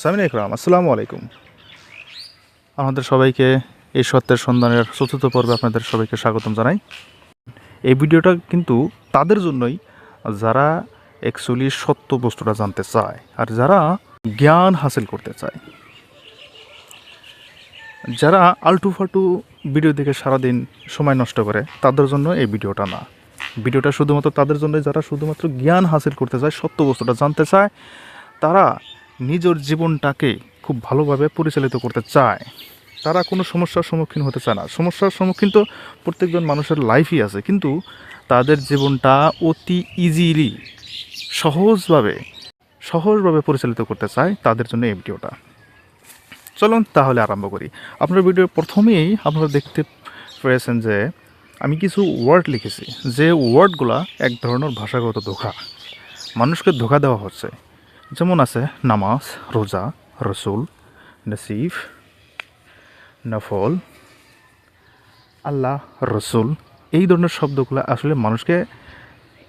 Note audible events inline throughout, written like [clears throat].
সামিন ইকরাম আসসালামু আলাইকুম। আমাদের সবাইকে এই সত্যের সন্ধানের চতুর্থ পর্বে আপনাদের সবাইকে স্বাগতম জানাই। এই ভিডিওটা কিন্তু তাদের জন্যই, যারা অ্যাকচুয়ালি সত্য বস্তুটা জানতে চায় আর যারা জ্ঞান হাসিল করতে চায়। যারা আলটু ফালটু ভিডিও দেখে সারাদিন সময় নষ্ট করে, তাদের জন্য এই ভিডিওটা না। ভিডিওটা শুধুমাত্র তাদের জন্য যারা শুধুমাত্র জ্ঞান হাসিল করতে চায়, সত্য বস্তুটা জানতে চায়, তারা নিজের জীবনটাকে খুব ভালোভাবে পরিচালিত করতে চায়। তারা কোনো সমস্যার সম্মুখীন হতে চায় না। সমস্যার সম্মুখীন তো প্রত্যেকজন মানুষের লাইফই আছে। কিন্তু তাদের জীবনটা অতি ইজিলি সহজভাবে সহজভাবে পরিচালিত করতে চায় তাদের জন্য এই ভিডিওটা চলুন তাহলে আরম্ভ করি। আপনার ভিডিওর প্রথমেই আপনারা দেখতে পেয়েছেন যে, আমি কিছু ওয়ার্ড লিখেছি। যে ওয়ার্ডগুলা এক ধরনের ভাষাগত ধোকা। মানুষকে ধোকা দেওয়া হচ্ছে। যেমন আছে, নামাজ, রোজা, রসুল নসিফ নফল, আল্লাহ, রসুল, এই ধরনের শব্দগুলো আসলে মানুষকে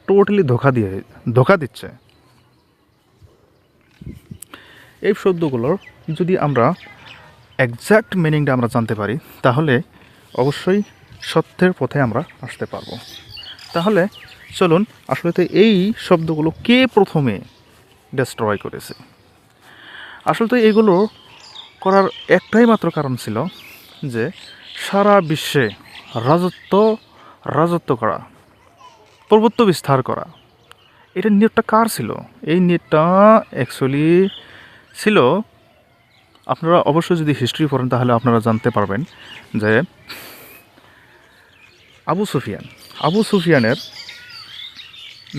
টোটালি ধোকা দিয়ে, ধোকা দিচ্ছে। এই শব্দগুলোর যদি আমরা একজ্যাক্ট মিনিংটা আমরা জানতে পারি, তাহলে অবশ্যই সত্যের পথে আমরা আসতে পারব। তাহলে চলুন, আসলে তো এই শব্দগুলো কে প্রথমে ডেস্ট্রয় করেছে। আসলে তো এগুলো করার একটাই মাত্র কারণ ছিল যে সারা বিশ্বে রাজত্ব রাজত্ব করা, প্রভুত্ব বিস্তার করা। এটা নিয়তটা কার ছিল? এই নিয়তটা অ্যাকচুয়ালি ছিল, আপনারা অবশ্যই যদি হিস্ট্রি পড়েন তাহলে আপনারা জানতে পারবেন যে আবু সুফিয়ান, আবু সুফিয়ানের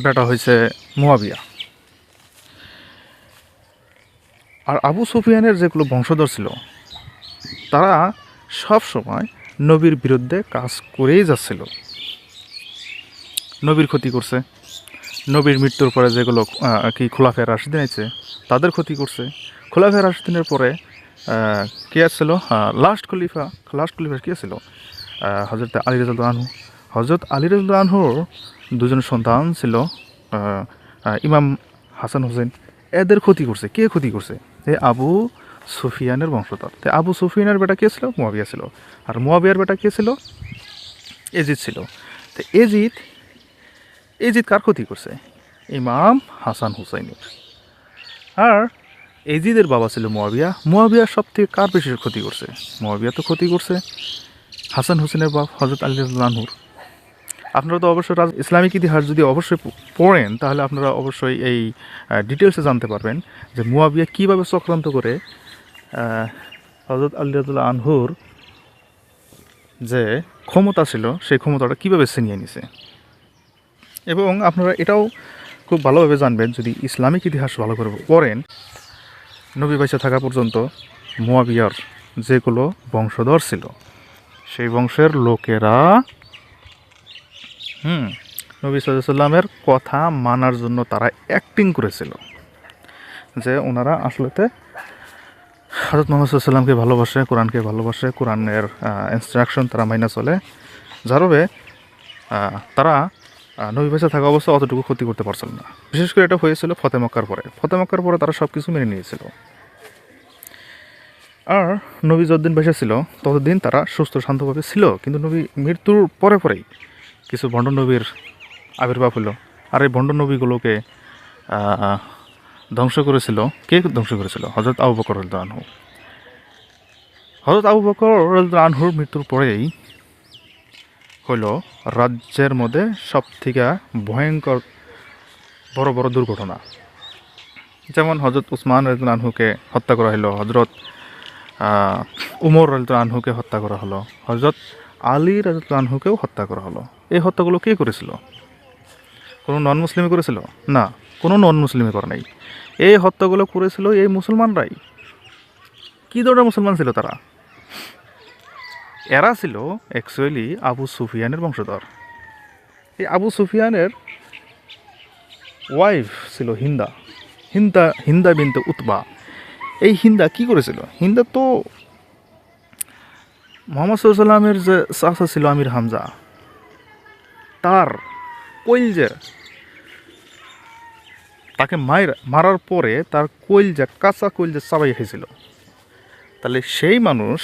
বেটা হয়েছে মোয়াবিয়া। আর আবু সুফিয়ানের যেগুলো বংশধর ছিল, তারা সব সময় নবীর বিরুদ্ধে কাজ করেই যাচ্ছিল। নবীর ক্ষতি করছে, নবীর মৃত্যুর পরে যেগুলো কি খোলাফের রাশিদিন আছে তাদের ক্ষতি করছে। খোলাফের রাশিদিনের পরে কে আসছিল? লাস্ট খলিফা লাস্ট খলিফা কে ছিল হজরত আলী রাজুল আনহু। হজরত আলী রাজুল আনহুর দুজন সন্তান ছিল ইমাম হাসান হোসেন। এদের ক্ষতি করছে, কে ক্ষতি করছে? এ আবু সুফিয়ানের বংশধর। তো আবু সুফিয়ানের বেটা কে ছিল? মুয়াবিয়া ছিল। আর মুয়াবিয়ার বেটা কে ছিল? এজিদ ছিল। তো এজিদ এজিদ কার ক্ষতি করছে? ইমাম হাসান হুসাইনের। আর এজিদের বাবা ছিল মোয়াবিয়া। মোয়াবিয়া সব থেকে কার বেশি ক্ষতি করছে? মোয়াবিয়া তো ক্ষতি করছে হাসান হুসেনের বাপ হজরত আলী রানহুর আপনারা তো অবশ্যই ইসলামিক ইতিহাস যদি অবশ্যই পড়েন, তাহলে আপনারা অবশ্যই এই ডিটেলসে জানতে পারবেন যে মুয়াবিয়া কীভাবে চক্রান্ত করে হজরত আলী আনহুর যে ক্ষমতা ছিল, সেই ক্ষমতাটা কীভাবে ছিনিয়ে নিছে। এবং আপনারা এটাও খুব ভালোভাবে জানবেন, যদি ইসলামিক ইতিহাস ভালো করে পড়েন, নবী বাইসে থাকা পর্যন্ত মুয়াবিয়ার যেগুলো বংশধর ছিল, সেই বংশের লোকেরা হুম। নবী সাল্লামের কথা মানার জন্য তারা অ্যাক্টিং করেছিল। যে ওনারা আসলেতে হজরত মোহাম্মদ সাল্লামকে ভালোবাসে, কোরআনকে ভালোবাসে, কোরআনের ইনস্ট্রাকশন তারা মাইনা চলে। যার হবে তারা নবী বেঁচে থাকা অবস্থা অতটুকু ক্ষতি করতে পারছিল না। বিশেষ করে এটা হয়েছিল ফতে মক্কার পরে। ফতে মক্কার পরে তারা সব কিছু মেনে নিয়েছিল। আর নবী যতদিন বেঁচে ছিল, ততদিন তারা সুস্থ, শান্তভাবে ছিল। কিন্তু নবী মৃত্যুর পরে পরেই কিছু ভণ্ড নবীর আবির্ভাব হলো। আর এই ভণ্ড নবীগুলোকে আহ, ধ্বংস করেছিল। কে ধ্বংস করেছিল? হজরত আবু বকর আনহু। হজরত আবু বকর আনহুর মৃত্যুর পরেই হলো রাজ্যের মধ্যে সব থেকে ভয়ঙ্কর বড় বড় দুর্ঘটনা। যেমন হজরত উসমান রাজুল আনহুকে হত্যা করা হলো হজরত উমর রাজুল আনহুকে হত্যা করা হলো হজরত আলী রাজুল হত্যা করা হলো? এই হত্যাগুলো কে করেছিল? কোনো নন মুসলিমে করেছিল? না, কোনো নন মুসলিমে করে নাই। এই হত্যাগুলো করেছিল এই মুসলমানরাই। কী ধরনের মুসলমান ছিল তারা? এরা ছিল অ্যাকচুয়ালি আবু সুফিয়ানের বংশধর। এই আবু সুফিয়ানের ওয়াইফ ছিল Hind. Hind Hind bint Utbah. এই হিন্দা কি করেছিল? হিন্দা তো মোহাম্মদ সাল্লামের যে চাষা ছিল আমির হামজা, তার যে তাকে মায়ের, মারার পরে তার কইলজা কাঁচা কইলজা চাবাই খেয়েছিল তাহলে সেই মানুষ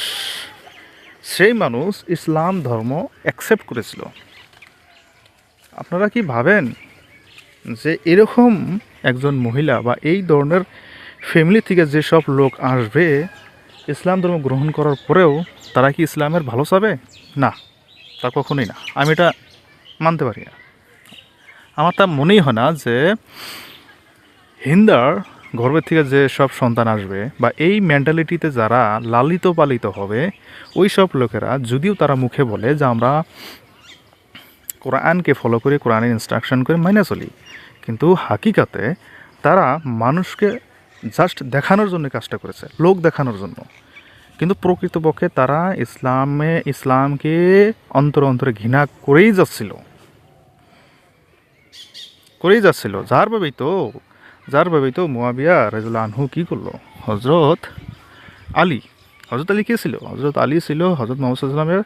সেই মানুষ ইসলাম ধর্ম অ্যাকসেপ্ট করেছিল। আপনারা কি ভাবেন যে এরকম একজন মহিলা বা এই ধরনের ফ্যামিলি থেকে যেসব লোক আসবে ইসলাম ধর্ম গ্রহণ করার পরেও তারা কি ইসলামের ভালো চাবে? না, তা কখনোই না। আমি এটা মানতে পারি না। আমার তা মনেই হয় না যে হিন্দার গর্ভের থেকে যে সব সন্তান আসবে বা এই মেন্টালিটিতে যারা লালিত পালিত হবে, ওই সব লোকেরা যদিও তারা মুখে বলে যে আমরা কোরআনকে ফলো করে, কোরআনের ইনস্ট্রাকশন করে, মাইনে চলি। কিন্তু হাকিকাতে তারা মানুষকে জাস্ট দেখানোর জন্য কাজটা করেছে, লোক দেখানোর জন্য। কিন্তু প্রকৃতপক্ষে তারা ইসলামে, ইসলামকে অন্তর অন্তরে ঘৃণা করেই যাচ্ছিল। করেই যাচ্ছিল। যার ভাবেই তো, যার ভাবেই তো মোয়াবিয়া রেজুল আনহু কী করল? হজরত আলী। হজরত আলী কে ছিল? হজরত আলী ছিল হজরত মোহাম্মদ সাল্লামের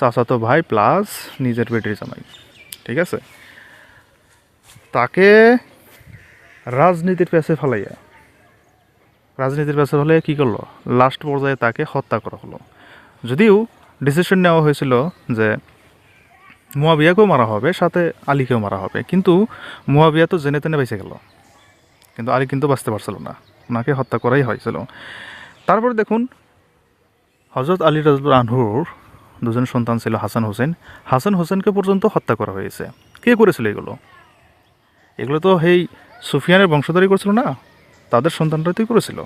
চাচাতো ভাই প্লাস নিজের বেটির জামাই। ঠিক আছে? তাকে রাজনীতির পেছে ফেলাইয়া রাজনীতির পেছে হলে কী করল? লাস্ট পর্যায়ে তাকে হত্যা করা হলো। যদিও ডিসিশন নেওয়া হয়েছিল যে মুয়াবিয়াকেও মারা হবে, সাথে আলীকেও মারা হবে। কিন্তু মুয়াবিয়া তো জেনে তেনে বেঁচে গেল। কিন্তু আলী কিন্তু বাঁচতে পারছিল না। ওনাকে হত্যা করাই হয়েছিল। তারপর দেখুন হজরত আলী রাজবুর আনহুর দুজন সন্তান ছিল হাসান হোসেন। হাসান হোসেনকে পর্যন্ত হত্যা করা হয়েছে। কে করেছিল এগুলো? এগুলো তো সেই সুফিয়ানের বংশধরী করছিল না? তাদের সন্তানরা তুই করেছিল।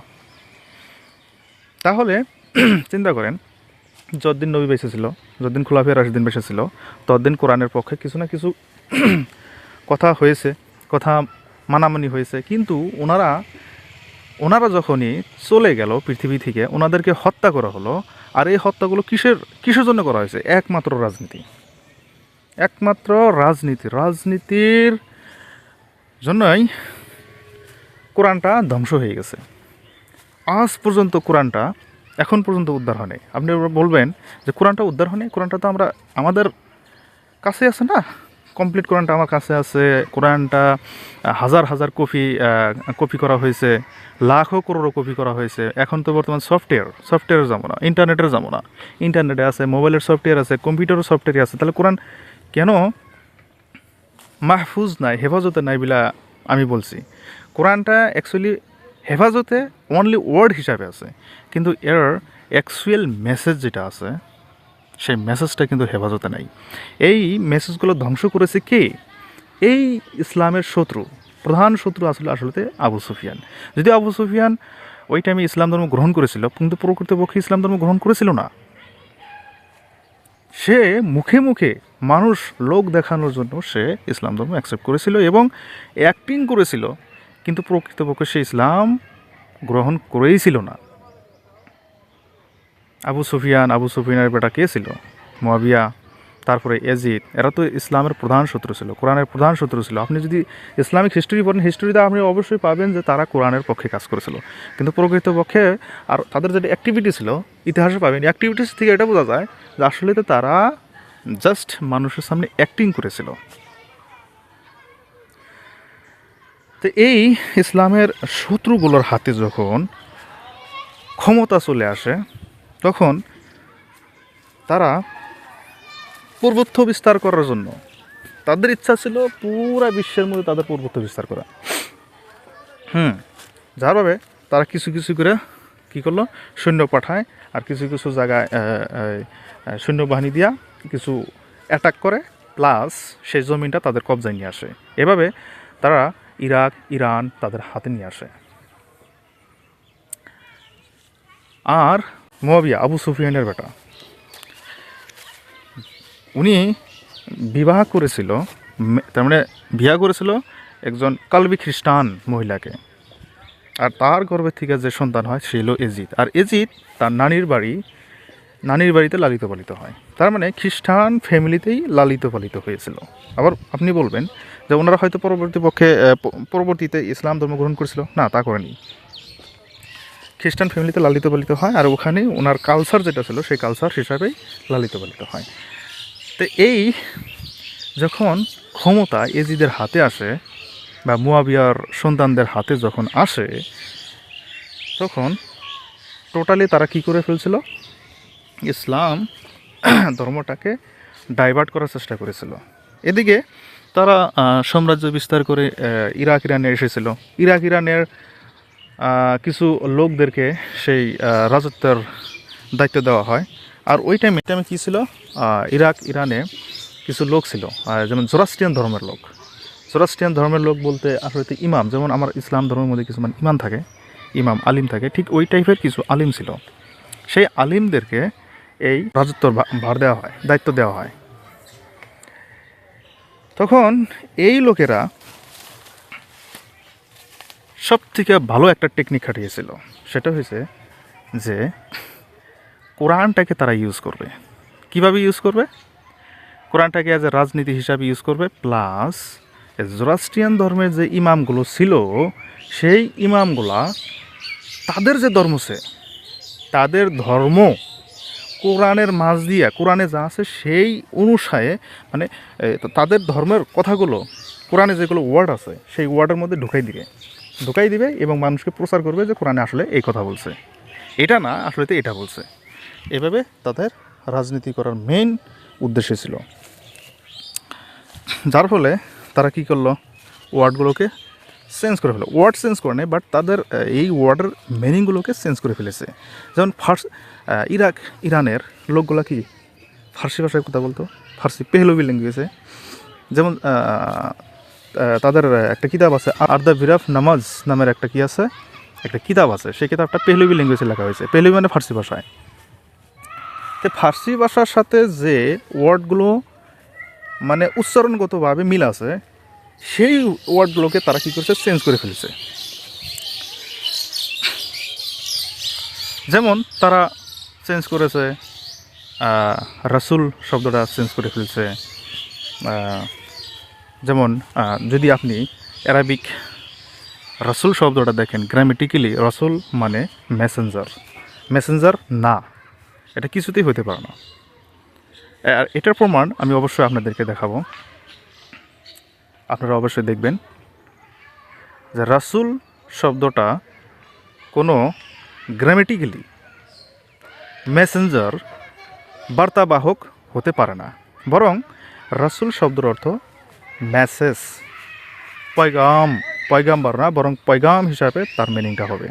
তাহলে [clears throat] চিন্তা করেন, যতদিন নবী বেঁচে ছিল যতদিন খোলাফিয়া রাশিদিন বেঁচে ছিল ততদিন কোরআনের পক্ষে কিছু না কিছু [clears throat] কথা হয়েছে, কথা মানামানি হয়েছে। কিন্তু ওনারা ওনারা যখনই চলে গেল পৃথিবী থেকে, ওনাদেরকে হত্যা করা হলো। আর এই হত্যাগুলো কিসের কিসের জন্য করা হয়েছে? একমাত্র রাজনীতি। একমাত্র রাজনীতি। রাজনীতির জন্যই কোরআনটা ধ্বংস হয়ে গেছে। আজ পর্যন্ত কোরআনটা, এখন পর্যন্ত উদ্ধার হয়নি। আপনি বলবেন যে কোরআনটা উদ্ধার হয়নি? কোরআনটা তো আমরা, আমাদের কাছে আছে না? কমপ্লিট কোরআনটা আমার কাছে আছে। কোরআনটা হাজার হাজার কপি কপি করা হয়েছে। লাখো করোড়ো কপি করা হয়েছে। এখন তো বর্তমান সফটওয়্যার, সফটওয়্যারের জামানা, ইন্টারনেটের জামানা। ইন্টারনেটে আছে, মোবাইলের সফটওয়্যার আছে কম্পিউটারের সফটওয়্যার আছে। তাহলে কোরআন কেন মাহফুজ নাই, হেফাজতে নাই বিলা আমি বলছি? কোরআনটা অ্যাকচুয়ালি হেফাজতে অনলি ওয়ার্ড হিসাবে আছে। কিন্তু এর অ্যাকচুয়াল মেসেজ যেটা আছে, সেই মেসেজটা কিন্তু হেফাজতে নাই। এই মেসেজগুলো ধ্বংস করেছে কে? এই ইসলামের শত্রু, প্রধান শত্রু আসলে আসলে আবু সুফিয়ান। যদি আবু সুফিয়ান ওই টাইমে ইসলাম ধর্ম গ্রহণ করেছিল, কিন্তু প্রকৃতপক্ষে ইসলাম ধর্ম গ্রহণ করেছিল না। সে মুখে মুখে মানুষ, লোক দেখানোর জন্য সে ইসলাম ধর্ম অ্যাকসেপ্ট করেছিল এবং অ্যাক্টিং করেছিল। কিন্তু প্রকৃতপক্ষে সে ইসলাম গ্রহণ করেই ছিল না। আবু সুফিয়ান, আবু সুফিয়ানের বেটা কে ছিল? মোয়াবিয়া, তারপরে এজিদ এরা তো ইসলামের প্রধান শত্রু ছিল, কোরআনের প্রধান শত্রু ছিল। আপনি যদি ইসলামিক হিস্ট্রি পড়েন হিস্ট্রিতে আপনি অবশ্যই পাবেন যে তারা কোরআনের পক্ষে কাজ করেছিল। কিন্তু প্রকৃতপক্ষে আর তাদের যেটা অ্যাক্টিভিটি ছিল, ইতিহাসে পাবেন অ্যাক্টিভিটিস থেকে এটা বোঝা যায় যে আসলে তো তারা জাস্ট মানুষের সামনে অ্যাক্টিং করেছিল। তো এই ইসলামের শত্রুগুলোর হাতে যখন ক্ষমতা চলে আসে, তখন তারা পূর্বত্ব বিস্তার করার জন্য তাদের ইচ্ছা ছিল পুরা বিশ্বের মধ্যে তাদের পূর্বত্ব বিস্তার করা। হুম, যার ভাবে তারা কিছু কিছু করে কী করল? সৈন্য পাঠায় আর কিছু কিছু জায়গায় সৈন্যবাহিনী দিয়া কিছু অ্যাটাক করে প্লাস সেই জমিনটা তাদের কবজায় নিয়ে আসে। এভাবে তারা ইরাক, ইরান তাদের হাতে নিয়ে আসে। আর মোয়াবিয়া, আবু সুফিয়ানের বেটা। উনি বিবাহ করেছিল তার মানে বিয়া করেছিল একজন কালবি খ্রিস্টান মহিলাকে। আর তার গর্ভের থেকে যে সন্তান হয়, সে হলো আর এজিদ তার নানির বাড়ি নানির বাড়িতে লালিত পালিত হয়। তার মানে খ্রিস্টান ফ্যামিলিতেই লালিত পালিত হয়েছিল। আবার আপনি বলবেন যে ওনারা হয়তো পরবর্তী পক্ষে পরবর্তীতে ইসলাম ধর্ম গ্রহণ করেছিল। না, তা করেনি। খ্রিস্টান ফ্যামিলিতে লালিত পালিত হয় আর ওখানে ওনার কালচার যেটা ছিল, সেই কালচার হিসাবেই লালিত পালিত হয়। তো এই যখন ক্ষমতা এজিদের হাতে আসে বা মুয়াবিয়ার সন্তানদের হাতে যখন আসে, তখন টোটালি তারা কি করে ফেলছিল? ইসলাম [clears throat] ধর্মটাকে ডাইভার্ট করার চেষ্টা করেছিল। এদিকে তারা সাম্রাজ্য বিস্তার করে ইরাক, ইরানে এসেছিল। ইরাক, ইরানের কিছু লোকদেরকে সেই রাজত্বের দায়িত্ব দেওয়া হয়। আর ওই টাইমে টাইমে কী ছিল? ইরাক, ইরানে কিছু লোক ছিল যেমন জোরাস্ট্রিয়ান ধর্মের লোক। জোরাস্ট্রিয়ান ধর্মের লোক বলতে আসলে ইমাম, যেমন আমার ইসলাম ধর্মের মধ্যে কিছু মানে ইমাম থাকে, ইমাম আলিম থাকে, ঠিক ওই টাইপের কিছু আলিম ছিল। সেই আলিমদেরকে এই রাজত্বর ভার দেওয়া হয়, দায়িত্ব দেওয়া হয়। তখন এই লোকেরা সব থেকে ভালো একটা টেকনিক খাটিয়েছিল। সেটা হয়েছে যে কোরআনটাকে তারা ইউজ করবে। কীভাবে ইউজ করবে? কোরআনটাকে অ্যাজ এ রাজনীতি হিসাবে ইউজ করবে প্লাস জোরাস্ট্রিয়ান ধর্মের যে ইমামগুলো ছিল, সেই ইমামগুলা তাদের যে ধর্ম সে, তাদের ধর্ম কোরআনের মাঝ দিয়া, কোরআনে যা আছে সেই অনুসারে মানে তাদের ধর্মের কথাগুলো, কোরআনে যেগুলো ওয়ার্ড আছে, সেই ওয়ার্ডের মধ্যে ঢুকাই দিবে। ঢুকাই দিবে এবং মানুষকে প্রচার করবে যে কোরআনে আসলে এই কথা বলছে। এটা না, আসলে তো এটা বলছে। এভাবে তাদের রাজনীতি করার মেইন উদ্দেশ্য ছিল। যার ফলে তারা কি করল? ওয়ার্ডগুলোকে চেঞ্জ করে ফেলো। ওয়ার্ড চেঞ্জ করে নেয়, বাট তাদের এই ওয়ার্ডের মিনিংগুলোকে চেঞ্জ করে ফেলেছে। যেমন ফার্স ইরাক, ইরানের লোকগুলা কি ফার্সি ভাষায় কথা বলতো? ফার্সি পেহলবি ল্যাঙ্গুয়েজে যেমন তাদের একটা কিতাব আছে আর দ্য বিরাফ নামাজ নামের একটা কি আছে? একটা কিতাব আছে, সেই কিতাবটা পেহলবি ল্যাঙ্গুয়েজে লেখা হয়েছে। পেহলবি মানে ফার্সি ভাষায়। তো ফার্সি ভাষার সাথে যে ওয়ার্ডগুলো মানে উচ্চারণগতভাবে মিল আছে সেই ওয়ার্ডগুলোকে তারা কী করছে? চেঞ্জ করে ফেলেছে। যেমন তারা চেঞ্জ করেছে রাসুল শব্দটা চেঞ্জ করে ফেলছে। যেমন যদি আপনি অ্যারাবিক রাসুল শব্দটা দেখেন গ্রামেটিক্যালি রাসূল মানে মেসেঞ্জার মেসেঞ্জার না, এটা কিছুতেই হতে পারে না। আর এটার প্রমাণ আমি অবশ্যই আপনাদেরকে দেখাবো। আপনারা অবশ্যই দেখবেন যে রাসুল শব্দটা কোনো গ্রামেটিক্যালি মেসেঞ্জার বার্তাবাহক হতে পারে না। বরং রাসুল শব্দের অর্থ মেসেজ পয়গাম পয়গাম পয়গাম্বার না, বরং পয়গাম হিসাবে তার মিনিংটা হবে।